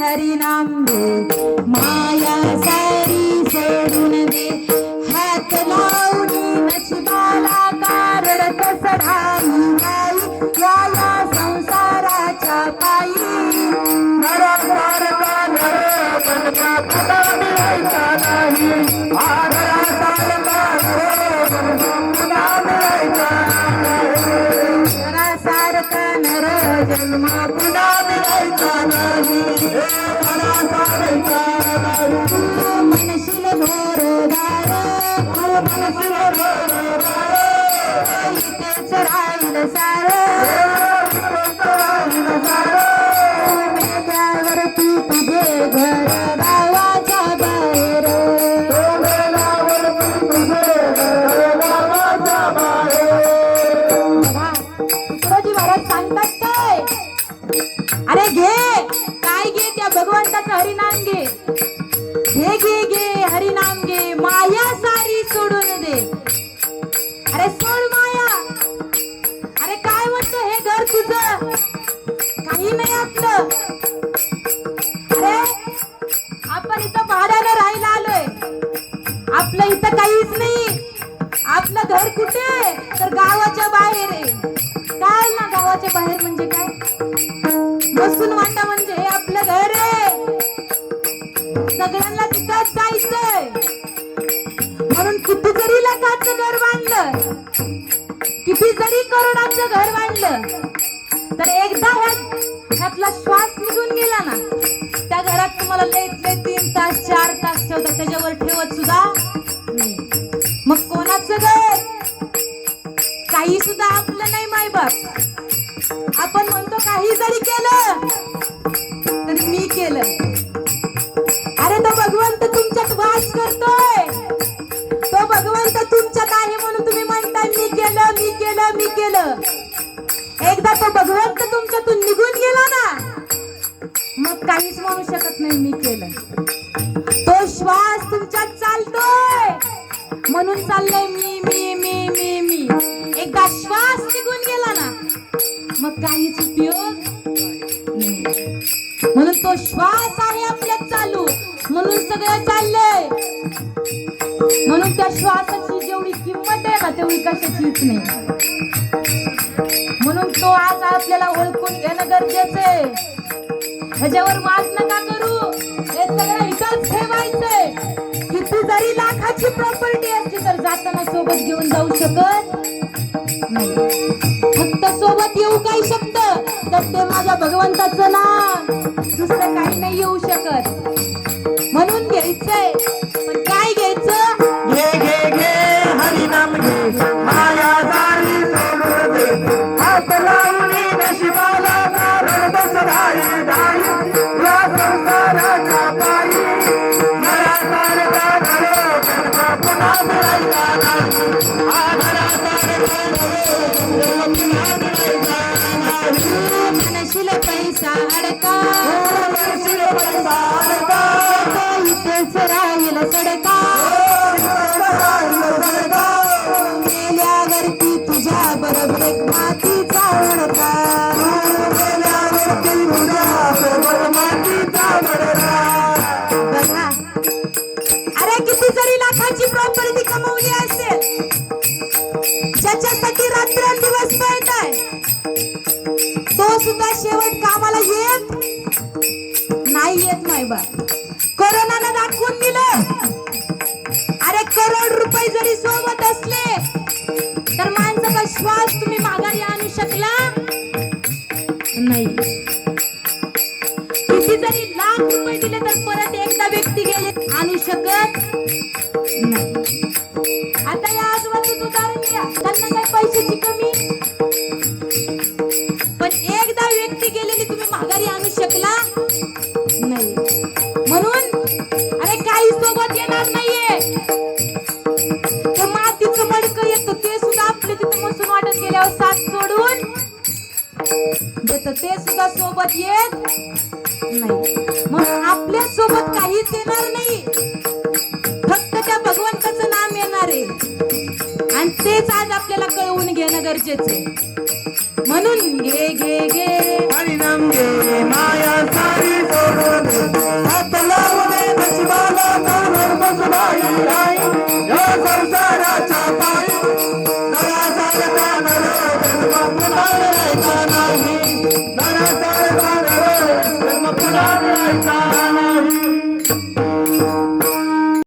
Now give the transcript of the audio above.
हरिनाम दे माया सारी सोडून दे. हात लावून नशिबाला कारण सडाई आई या या संसाराच्या पायी जन्मा इथेच राहील तुझे घर गावाच्या बाहेर. तुझे घर गावाच्या बाहेर. महाराज सांगतात काय अरे घे. काय घे त्या भगवंताचं हरिनाम घे. घे घे घे. आपलं इथं काहीच नाही. आपलं घर कुठे? तर गावाच्या बाहेर आहे. काय ना गावाच्या बाहेर म्हणजे काय? बसून वाटा म्हणजे हे आपलं घर आहे. सगळ्यांना तिथंच जायचंय. म्हणून किती जरी लाखाचं घर बांधलं किती जरी करोडाचं घर बांधलं तर एकदा ह्यातला श्वास निघून गेला ना घरात तुम्हाला लईत लई तीन तास चार तास ठेवतात. त्याच्यावर ठेवत सुद्धा नाही. मग कोणाचं घर काही सुद्धा आपलं नाही मायबाप. आपण म्हणतो काही जरी केलं तर मी केलं. अरे तो भगवंत तुमच्यात वास करतोय. तो भगवंत तुमच्यात आहे म्हणून तुम्ही म्हणताय मी केलं मी केलं मी केलं. एकदा तो भगवंत तुमच्यातून निघून काहीच म्हणू शकत नाही मी केलं. तो श्वास तुमच्यात चालतोय. म्हणून चाललंय मी मी मी मी मी. एकदा श्वास निघून गेला ना मग काहीच उपयोग म्हणून तो श्वास आहे आपल्यात चालू. म्हणून सगळं चाललंय. म्हणून त्या श्वासाची जेवढी किंमत आहे ना तेवढी कशाचीच नाही. म्हणून तो आज आपल्याला ओळखून घेणं गरजेचं आहे. ह्याच्यावर मात नका करू. हे सगळं इथंच ठेवायचंय. किती जरी लाखाची प्रॉपर्टी असली तर जाताना सोबत घेऊन जाऊ शकत नाही. फक्त सोबत येऊ काही शकत. तर ते माझ्या भगवंताचं नाम. दुसरं काही नाही येऊ शकत. अरे किती जरी लाखाची प्रॉपर्टी कमवली असेल ज्याच्यासाठी रात्रंदिवस पळताय तो सुद्धा शेवट कामाला येत नाही येत नाही बा कोरोनानं दाखवून दिलं. अरे करोड रुपये जरी सोबत असले श्वास तुम्ही माघारी आणू शकला? नाही. किती जरी लाख रुपये दिले तर परत एकदा व्यक्ती गेले आणू शकत? साथ सोडून? देत ते सुद्धा सोबत येत नाही. म्हणून आपल्यासोबत काहीच येणार नाही. फक्त त्या भगवंताचं नाम येणार आहे. आणि तेच आज आपल्याला कळवून घेणं गरजेचं आहे. म्हणून घे घे घे नाही.